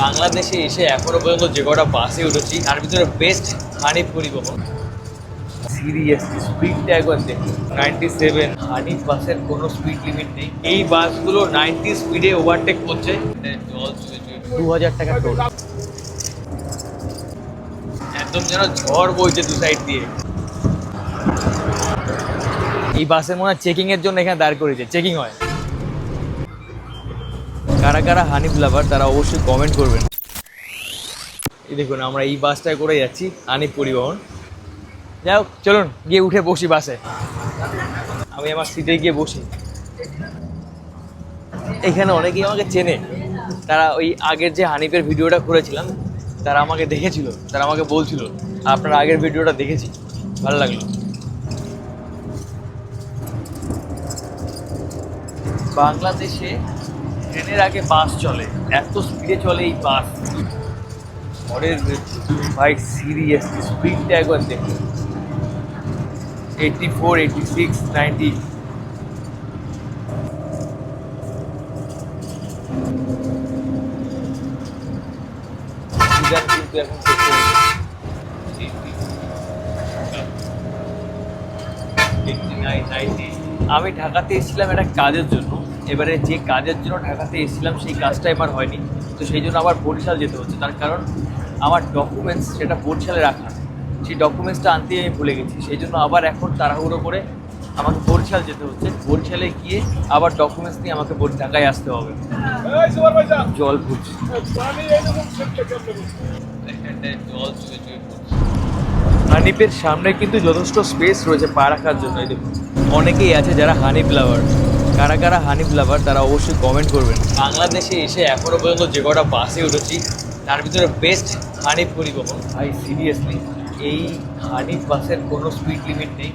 বাংলাদেশে এসে এখনও পর্যন্ত যে কটা বাসে উঠেছি তার ভিতরে বেস্ট হানিফ পরিবহন সিরিয়াসলি স্পিডটা একবার দেখুন। নাইনটি সেভেন হানিফ বাসের কোনো স্পিড লিমিট নেই। এই বাসগুলো নাইনটি স্পিডে ওভারটেক করছে। জল দু হাজার টাকা টোল একদম যেন ঝড় বইছে দু সাইড দিয়ে। এই বাসের মনে হয় চেকিং এর জন্য এখানে দাঁড় করেছে চেকিং হয়। কারা কারা হানিফ লাভার তারা অবশ্যই কমেন্ট করবেন। এই দেখুন, আমরা এই বাসটায় করে যাচ্ছি হানিফ পরিবহন। যাই হোক, চলুন, গিয়ে উঠে বসি বাসে। আমি আমার সিটে গিয়ে বসি। এখানে অনেকেই আমাকে চেনে। তারা ওই আগের যে হানিফের ভিডিওটা করেছিলাম, তারা আমাকে দেখেছিল, তারা আমাকে বলছিল, আপনার আগের ভিডিওটা দেখেছি, ভালো লাগল। বাংলাদেশে ট্রেনের আগে বাস চলে এত স্পিডে চলে এই বাস। পরের ভাই সিরিয়াস স্পিডটা একবার দেখুন eighty four eighty six ninety কিন্তু এখন করতে হবে। 89, 90 আমি ঢাকাতে এসেছিলাম একটা কাজের জন্য। এবারে যে কাজের জন্য ঢাকাতে এসেছিলাম সেই কাজটা এবার হয়নি। তো সেই জন্য আবার বরিশাল যেতে হচ্ছে। তার কারণ আমার ডকুমেন্টস সেটা বরিশালে রাখা। সেই ডকুমেন্টসটা আনতেই আমি ভুলে গেছি। সেই জন্য আবার এখন তাড়াহুড়ো করে আমাকে বরিশাল যেতে হচ্ছে। বরিশালে গিয়ে আবার ডকুমেন্টস নিয়ে আমাকে বরি- ঢাকায় আসতে হবে। জল ঘুরছে জল চুয়ে চুয়ে পড়ছে। সামনে কিন্তু যথেষ্ট স্পেস রয়েছে পা রাখার জন্য। এই দেখুন অনেকেই আছে যারা হানিফ লাভার কারা কারা হানিফ লাভার তারা অবশ্যই কমেন্ট করবেন। বাংলাদেশে এসে এখনও পর্যন্ত যে কটা বাসে উঠেছি, তার ভিতরে বেস্ট হানিফ পরিবহন। ভাই সিরিয়াসলি এই হানিফ বাসের কোনো স্পিড লিমিট নেই।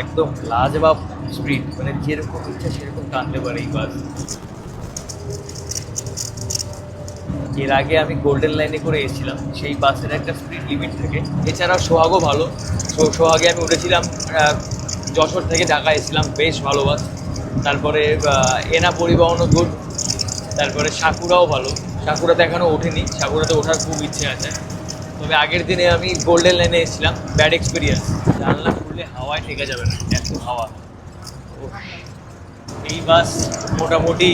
একদম লাজবাব স্পিড মানে যেরকম ইচ্ছা সেরকম টানতে পারে এই বাসের আগে আমি গোল্ডেন লাইনে করে এসেছিলাম, সেই বাসের একটা স্পিড লিমিট থাকে। এছাড়াও সোহাগও ভালো। সোহাগে আমি উঠেছিলাম যশোর থেকে ঢাকা এসেছিলাম, বেশ ভালো বাস তারপরে এনা পরিবহনও গুড তারপরে সাকুরাও ভালো। সাকুরাতে এখনও ওঠেনি, সাকুরাতে ওঠার খুব ইচ্ছে আছে। তবে আগের দিনে আমি গোল্ডেন লাইনে এসেছিলাম ব্যাড এক্সপিরিয়েন্স জানলা খুললে হাওয়ায় ঠেকে যাবে না, এত হাওয়া। এই বাস মোটামুটি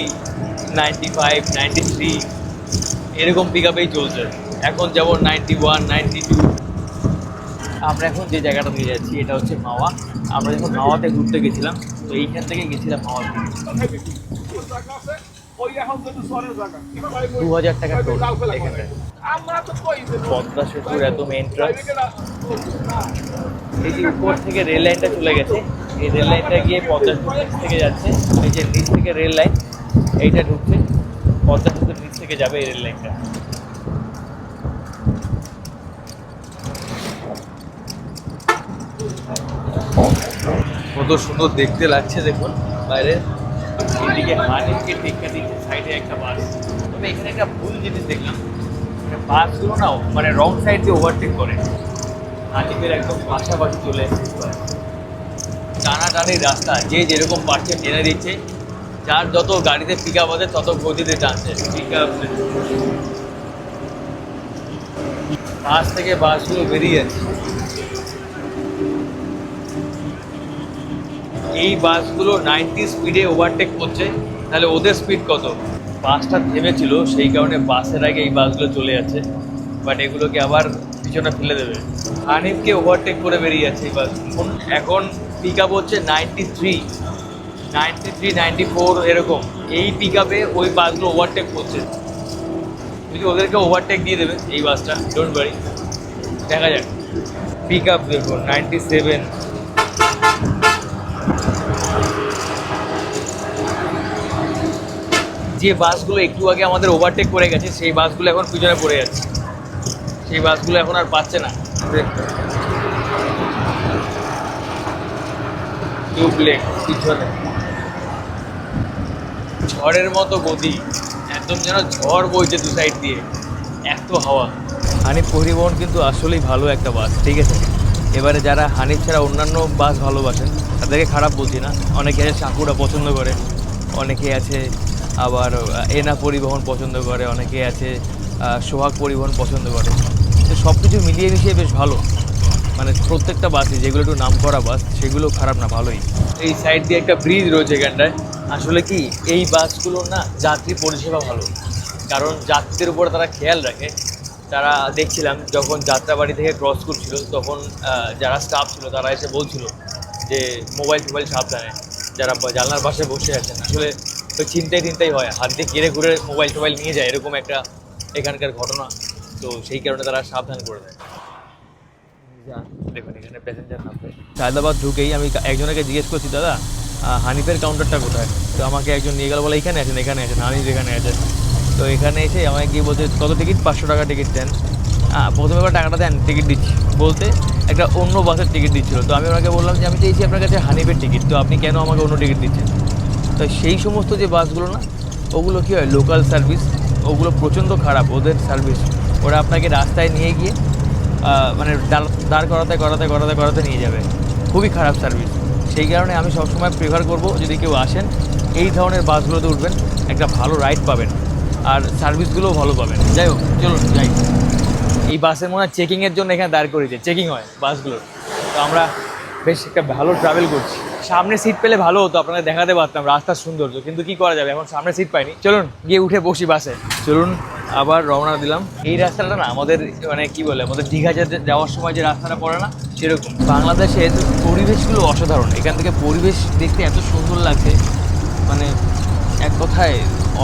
নাইনটি ফাইভ নাইনটি থ্রি এরকম পিক আপেই চলছে। এখন যেমন নাইনটি ওয়ান নাইনটি টু আমরা এখন যে জায়গাটা নিয়ে যাচ্ছি, এটা হচ্ছে মাওয়া। আমরা যখন মাওয়াতে ঘুরতে গেছিলাম, তো এইখান থেকে গেছিলাম মাওয়াতে। দু হাজার টাকা টোল এখানটায়। পদ্মা সেতুর একদম এন্ট্রান্স এই যে উপর থেকে রেল লাইনটা চলে গেছে। এই রেল লাইনটা গিয়ে পদ্মা থেকে যাচ্ছে। এই যে নিচ থেকে রেল লাইন এইটা ঢুকছে। পদ্মা সেতুর নিচ থেকে যাবে এই রেল লাইনটা কত সুন্দর দেখতে লাগছে, দেখুন। বাইরে এদিকে হানিফকে টেক্কা দিচ্ছে সাইডে একটা বাস। তবে এখানে একটা ভুল জিনিস দেখলাম। মানে বাসগুলো না মানে রং সাইড দিয়ে ওভারটেক করে। হানিফের একদম পাশাপাশি চলে এসেছে। টানাটানির রাস্তা, যে যেরকম পারছে টেনে দিচ্ছে। যার যত গাড়িতে পিক আপ আছে, তত গতিতে টানছে। পিক আপ বাস থেকে বাসগুলো বেরিয়ে যাচ্ছে। এই বাসগুলো নাইনটি স্পিডে ওভারটেক করছে, তাহলে ওদের স্পিড কত? বাসটা থেমেছিল, সেই কারণে বাসের আগে এই বাসগুলো চলে যাচ্ছে বাট এগুলোকে আবার পিছনে ফেলে দেবে। হানিফকে ওভারটেক করে বেরিয়ে যাচ্ছে এই বাস। এখন পিক আপ হচ্ছে ninety three ninety three, ninety four, এরকম। এই পিক আপে ওই বাসগুলো ওভারটেক করছে। যদি ওদেরকে ওভারটেক দিয়ে দেবে এই বাসটা ডোন্ট বাড়ি দেখা যাক। পিক আপ দেখুন, নাইনটি সেভেন। যে বাসগুলো একটু আগে আমাদের ওভারটেক করে গেছে, সেই বাসগুলো এখন পিছনে পড়ে যাচ্ছে। সেই বাসগুলো এখন আর পাচ্ছে না। পিছনে। ঝড়ের মতো গতি, একদম যেন ঝড় বইছে দু সাইড দিয়ে। এত হাওয়া। হানিফ পরিবহন কিন্তু আসলেই ভালো একটা বাস, ঠিক আছে? এবারে যারা হানিফ ছাড়া অন্যান্য বাস ভালোবাসেন, তাদেরকে খারাপ বলছি না। অনেকে আছে সাকুরা পছন্দ করে। অনেকে আছে আবার এনা পরিবহন পছন্দ করে, অনেকে আছে সোহাগ পরিবহন পছন্দ করে। তো সব কিছু মিলিয়ে মিশিয়ে বেশ ভালো। মানে প্রত্যেকটা বাসই, যেগুলো একটু নাম করা বাস, সেগুলো খারাপ না, ভালোই। এই সাইড দিয়ে একটা ব্রিজ রয়েছে এখানটায়। আসলে কি, এই বাসগুলো না যাত্রী পরিষেবা ভালো। কারণ যাত্রীদের উপর তারা খেয়াল রাখে। তারা দেখছিলাম, যখন যাত্রাবাড়ি থেকে ক্রস করছিল, তখন যারা স্টাফ ছিল, তারা এসে বলছিল যে মোবাইল টোবাইল সাবধানে। যারা জানলার পাশে বসে আছেন। আসলে তো চিন্তায় চিন্তাই হয়। হাত দিয়ে কেড়ে ঘুরে মোবাইল টোবাইল নিয়ে যায়, এরকম একটা এখানকার ঘটনা। তো সেই কারণে তারা সাবধান করে দেয়। দেখুন, এখানে প্যাসেঞ্জার নামবে সায়দাবাদ ঢুকেই আমি একজনকে জিজ্ঞেস করছি, দাদা হানিফের কাউন্টারটা কোথায়? তো আমাকে একজন নিয়ে গেল, বলে, এখানে আছেন এখানে আছেন, হানিফ এখানে আছে। তো এখানে এসে আমাকে গিয়ে বলছে, কত টিকিট পাঁচশো টাকা টিকিট দেন। প্রথমে এবার টাকাটা দেন টিকিট দিচ্ছি। বলতে একটা অন্য বাসের টিকিট দিচ্ছিল। তো আমি ওনাকে বললাম যে, আমি চেয়েছি আপনার কাছে হানিফের টিকিট তো আপনি কেন আমাকে অন্য টিকিট দিচ্ছেন? তো সেই সমস্ত যে বাসগুলো না, ওগুলো কী হয় লোকাল সার্ভিস ওগুলো প্রচণ্ড খারাপ, ওদের সার্ভিস ওরা আপনাকে রাস্তায় নিয়ে গিয়ে মানে দাঁড় দাঁড় করাতে করাতে করাতে করাতে নিয়ে যাবে। খুবই খারাপ সার্ভিস সেই কারণে আমি সবসময় প্রেফার করব যদি কেউ আসেন, এই ধরনের বাসগুলোতে উঠবেন, একটা ভালো রাইড পাবেন, আর সার্ভিসগুলোও ভালো পাবেন। যাই হোক, চলুন, যাই। এই বাসের মনে হয় চেকিংয়ের জন্য এখানে দাঁড় করিয়েছে চেকিং হয় বাসগুলোর। তো আমরা বেশ একটা ভালো ট্রাভেল করছি। সামনে সিট পেলে ভালো হতো আপনাদের দেখাতে পারতাম রাস্তার সৌন্দর্য কিন্তু কি করা যাবে? এখন সামনে সিট পাইনি। চলুন, গিয়ে উঠে বসি বাসে। চলুন, আবার রওনা দিলাম। এই রাস্তাটা না, আমাদের মানে কি বলে, আমাদের দীঘা যাওয়ার সময় যে রাস্তাটা পড়ে না, সেরকম। বাংলাদেশের পরিবেশগুলো অসাধারণ। এখান থেকে পরিবেশ দেখতে এত সুন্দর লাগছে মানে এক কথায়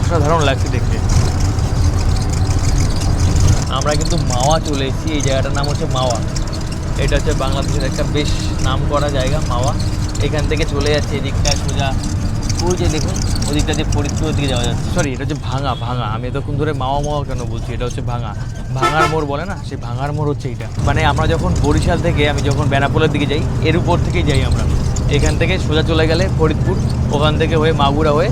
অসাধারণ লাগছে দেখতে। আমরা কিন্তু মাওয়া চলে এসেছি, এই জায়গাটার নাম হচ্ছে মাওয়া। এটা হচ্ছে বাংলাদেশের একটা বেশ নাম করা জায়গা, মাওয়া। এখান থেকে চলে যাচ্ছে এদিকটায় সোজা। ওই যে দেখুন, ওদিকটা যে ফরিদপুরের দিকে যাওয়া যাচ্ছে। সরি এটা হচ্ছে ভাঙা ভাঙা। আমি এতক্ষণ ধরে মাওয়া মাওয়া কেন বলছি? এটা হচ্ছে ভাঙা। ভাঙার মোড় বলে না? সেই ভাঙার মোড় হচ্ছে এটা। মানে আমরা যখন বরিশাল থেকে, আমি যখন বেনাপোলের দিকে যাই, এর উপর থেকেই যাই আমরা। এখান থেকে সোজা চলে গেলে ফরিদপুর, ওখান থেকে হয়ে মাগুরা হয়ে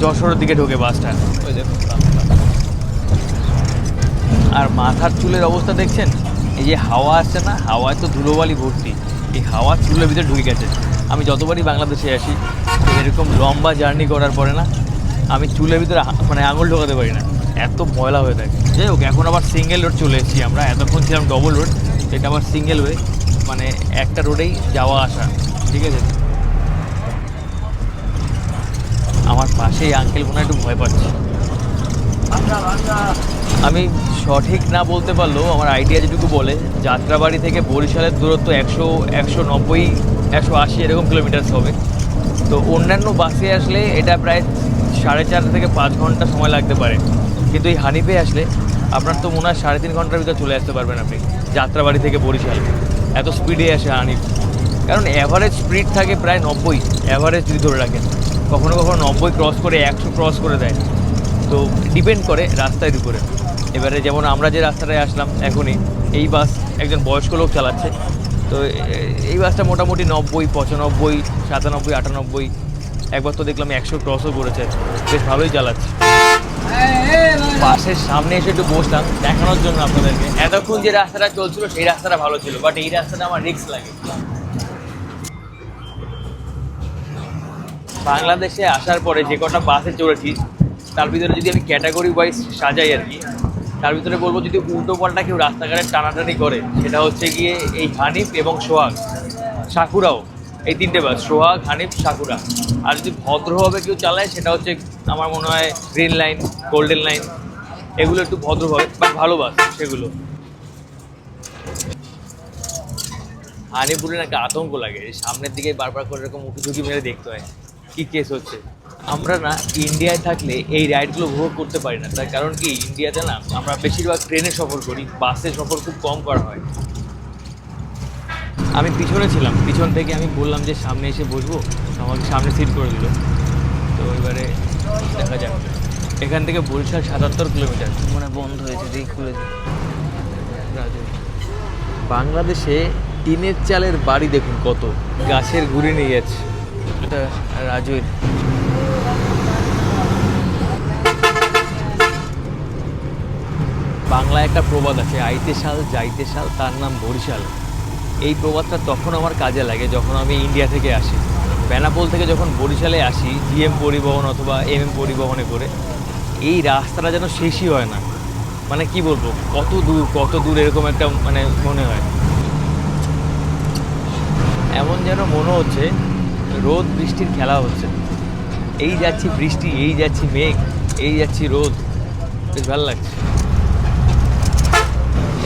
যশোরের দিকে ঢোকে বাসটা ওই দেখুন আর মাথার চুলের অবস্থা দেখছেন? এই যে হাওয়া আসছে না, হাওয়ায় তো ধুলোবালি ভর্তি। এই হাওয়া চুলের ভিতরে ঢুকে গেছে। আমি যতবারই বাংলাদেশে আসি, এরকম লম্বা জার্নি করার পরে না, আমি চুলের ভিতরে মানে আঙুল ঢোকাতে পারি না। এত ময়লা হয়ে থাকে। যাই হোক, এখন আবার সিঙ্গেল রোড চলে এসেছি আমরা। এতক্ষণ ছিলাম ডবল রোড এটা আবার সিঙ্গেল ওয়ে মানে একটা রোডেই যাওয়া আসা। ঠিক আছে? আমার পাশেই আঙ্কেল মনে একটু ভয় পাচ্ছে। আমি সঠিক না বলতে পারলেও আমার আইডিয়া যেটুকু বলে, যাত্রাবাড়ি থেকে বরিশালের দূরত্ব একশো একশো নব্বই, একশো আশি এরকম কিলোমিটার হবে। তো অন্যান্য বাসে আসলে এটা প্রায় সাড়ে চার থেকে পাঁচ ঘণ্টা সময় লাগতে পারে। কিন্তু এই হানিপে আসলে আপনার তো মনে হয় সাড়ে তিন ঘণ্টার ভিতরে চলে আসতে পারবেন আপনি, যাত্রাবাড়ি থেকে বরিশাল। এত স্পিডে আসে হানিফ। কারণ অ্যাভারেজ স্পিড থাকে প্রায় নব্বই অ্যাভারেজ যদি ধরে রাখেন। কখনো কখনো নব্বই ক্রস করে একশো ক্রস করে দেয়। তো ডিপেন্ড করে রাস্তার উপরে এবারে যেমন আমরা যে রাস্তাটায় আসলাম এখনই, এই বাস একজন বয়স্ক লোক চালাচ্ছে। তো এই বাসটা মোটামুটি নব্বই, পঁচানব্বই, সাতানব্বই, আটানব্বই, একবার তো দেখলাম একশো ক্রসও করেছে। বেশ ভালোই চালাচ্ছে। বাসের সামনে এসে একটু বসলাম, দেখানোর জন্য আপনাদেরকে। এতক্ষণ যে রাস্তাটা চলছিল, সেই রাস্তাটা ভালো ছিল বাট এই রাস্তাটা আমার রিক্স লাগে। বাংলাদেশে আসার পরে যে কটা বাসে চড়েছি, তার ভিতরে যদি আমি ক্যাটাগরি ওয়াইজ সাজাই আর কি তার ভিতরে বলব যদি উল্টো পাল্টা কেউ রাস্তাঘাটে টানাটানি করে, সেটা হচ্ছে গিয়ে এই হানিফ এবং সোহাগ। সাকুরাও, এই তিনটে বাস, সোহাগ, হানিফ, সাকুরা। আর যদি ভদ্রভাবে কেউ চালায়, সেটা হচ্ছে আমার মনে হয় গ্রিন লাইন, গোল্ডেন লাইন। এগুলো একটু ভদ্রভাবে বাট ভালো বাস সেগুলো। হানিপুরে নাকি আতঙ্ক লাগে সামনের দিকে বারবার করে এরকম উঁকি ঝুঁকি মেরে দেখতে হয়। কি কেস হচ্ছে? আমরা না ইন্ডিয়ায় থাকলে এই রাইডগুলো উপভোগ করতে পারি না। তার কারণ কি? ইন্ডিয়াতে না আমরা বেশিরভাগ ট্রেনে সফর করি বাসে সফর খুব কম করা হয়। আমি পিছনে ছিলাম পিছন থেকে আমি বললাম যে সামনে এসে বসবো আমাকে সামনে সিট করে দিল। তো এবারে দেখা যাক। এখান থেকে বরিশাল সাতাত্তর কিলোমিটার মনে বন্ধ হয়েছে দেখি খুলে বাংলাদেশে টিনের চালের বাড়ি দেখুন কত। গাছের গুড়ি নিয়ে যাচ্ছে। এটা রাজুর বাংলায় একটা প্রবাদ আছে, আইতে শাল যাইতে শাল তার নাম বরিশাল। এই প্রবাদটা তখন আমার কাজে লাগে যখন আমি ইন্ডিয়া থেকে আসি। বেনাপোল থেকে যখন বরিশালে আসি জিএম পরিবহন অথবা এম এম পরিবহনে করে, এই রাস্তাটা যেন শেষই হয় না। মানে কি বলব, কত দূর কত দূর এরকম একটা মানে মনে হয়। এমন যেন মনে হচ্ছে, রোদ, বৃষ্টির খেলা হচ্ছে। এই যাচ্ছি বৃষ্টি, এই যাচ্ছি মেঘ, এই যাচ্ছি রোদ। বেশ ভালো লাগছে।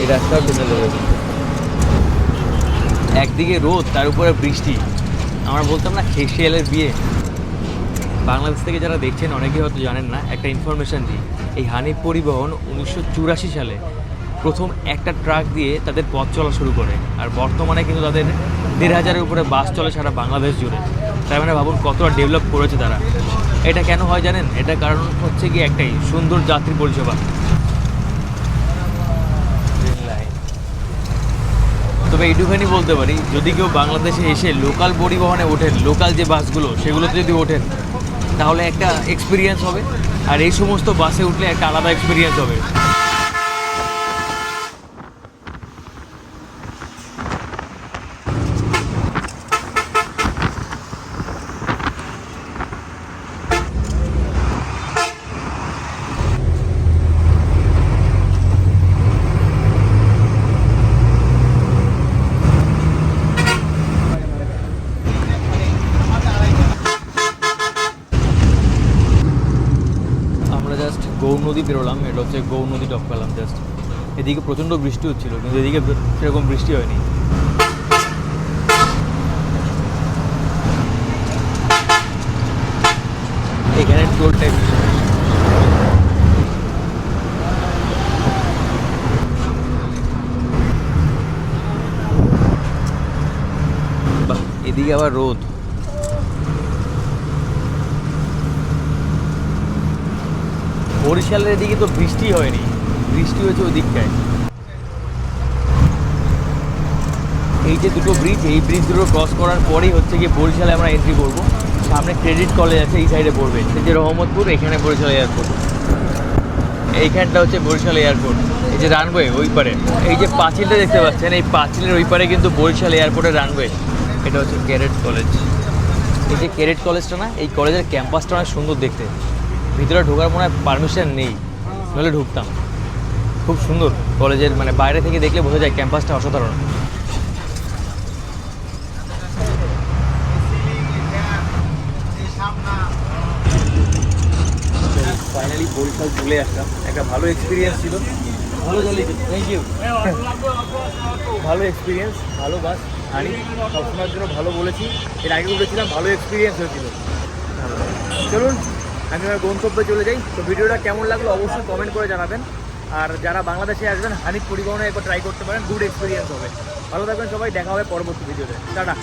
এই রাস্তাও টেনে দেবে একদিকে রোদ, তার উপরে বৃষ্টি। আমরা বলতাম না খেসিয়ালের বিয়ে। বাংলাদেশ থেকে যারা দেখছেন, অনেকেই হয়তো জানেন না, একটা ইনফরমেশন দিই। এই হানিফ পরিবহন উনিশশো চুরাশি সালে প্রথম একটা ট্রাক দিয়ে তাদের পথ চলা শুরু করে। আর বর্তমানে কিন্তু তাদের দেড় হাজারের উপরে বাস চলে সারা বাংলাদেশ জুড়ে। তার মানে ভাবুন কতটা ডেভেলপ করেছে তারা। এটা কেন হয় জানেন? এটা কারণ হচ্ছে কি একটাই, সুন্দর যাত্রী পরিষেবা। তবে এইটুখানি বলতে পারি, যদি কেউ বাংলাদেশে এসে লোকাল পরিবহনে ওঠেন লোকাল যে বাসগুলো, সেগুলোতে যদি ওঠেন, তাহলে একটা এক্সপিরিয়েন্স হবে। আর এই সমস্ত বাসে উঠলে একটা আলাদা এক্সপিরিয়েন্স হবে আমরা জাস্ট গৌর নদী বেরোলাম, এটা হচ্ছে গৌ নদী টপ পেলাম জাস্ট এদিকে প্রচণ্ড বৃষ্টি হচ্ছিল, কিন্তু এদিকে সেরকম বৃষ্টি হয়নি। এখানে টোল ট্যাক্স এদিকে আবার রোদ। বরিশালের এদিকে তো বৃষ্টি হয়নি, বৃষ্টি হয়েছে ওই দিকটায় এই যে দুটো ব্রিজ এই ব্রিজ দুটো ক্রস করার পরেই হচ্ছে গিয়ে বরিশালে আমরা এন্ট্রি করব। সামনে ক্রেডিট কলেজ আছে, এই সাইডে পড়বে। সে যে রহমতপুর, এখানে বরিশাল এয়ারপোর্ট এইখানটা হচ্ছে বরিশাল এয়ারপোর্ট এই যে রানওয়ে ওই পারে। এই যে পাঁচিলটা দেখতে পাচ্ছেন, এই পাঁচিলের ওই পারে কিন্তু বরিশাল এয়ারপোর্টের রানওয়ে এটা হচ্ছে ক্যারেট কলেজ এই যে ক্যারেট কলেজটা না, এই কলেজের ক্যাম্পাসটা অনেক সুন্দর দেখতে। ভিতরে ঢোকার মনে হয় পারমিশন নেই। নাহলে ঢুকতাম। খুব সুন্দর কলেজের মানে বাইরে থেকে দেখলে বোঝা যায় ক্যাম্পাসটা অসাধারণ। ফাইনালি বরিশাল চলে আসলাম। একটা ভালো এক্সপিরিয়েন্স ছিল। ভালো চালিয়েছে থ্যাংক ইউ ভালো এক্সপিরিয়েন্স ভালো বাস হানি সবসময়ের জন্য ভালো বলেছি। এর আগে বলেছিলাম, ভালো এক্সপিরিয়েন্স হয়েছিল। চলুন আমি আমার গন্তব্যে চলে যাই। তো ভিডিওটা কেমন লাগল অবশ্যই কমেন্ট করে জানাবেন। আর যারা বাংলাদেশে আসবেন, হানিফ পরিবহনে একবার ট্রাই করতে পারেন গুড এক্সপিরিয়েন্স হবে। ভালো থাকবেন সবাই, দেখা হবে পরবর্তী ভিডিওতে। টাটা।